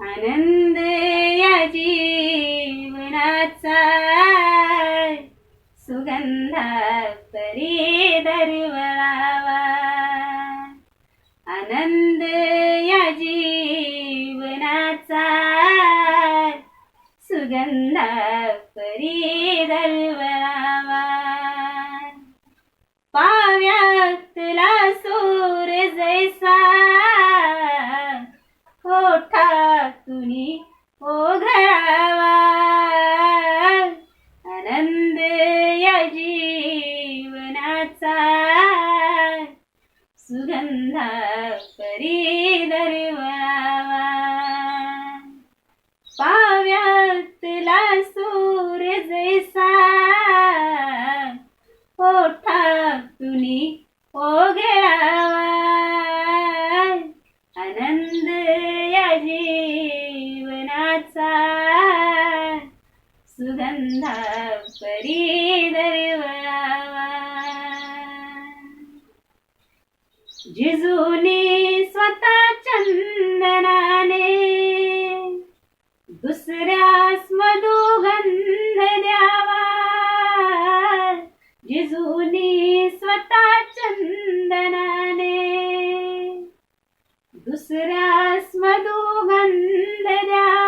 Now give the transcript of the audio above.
आनंद या जीवनाचा सुगंधा परी दरवळावा. आनंद या जीवनाचा सुगंधा परी दरवळावा. पाव्यातला सूर जैसा ओठातुनी जीवनाचा सुगंधा परी दरवळावा पाव्यातला सूर जैसा ओठातुनी ओघळावा. आनंद या जीवनाचा सुगंधा परी दरवळावा जिजूने स्वतः चंदनाने दुसऱ्यास मधुगंध द्यावा जिजूने स्वतः चंदनाने दुसऱ्यास मधुगंध द्यावा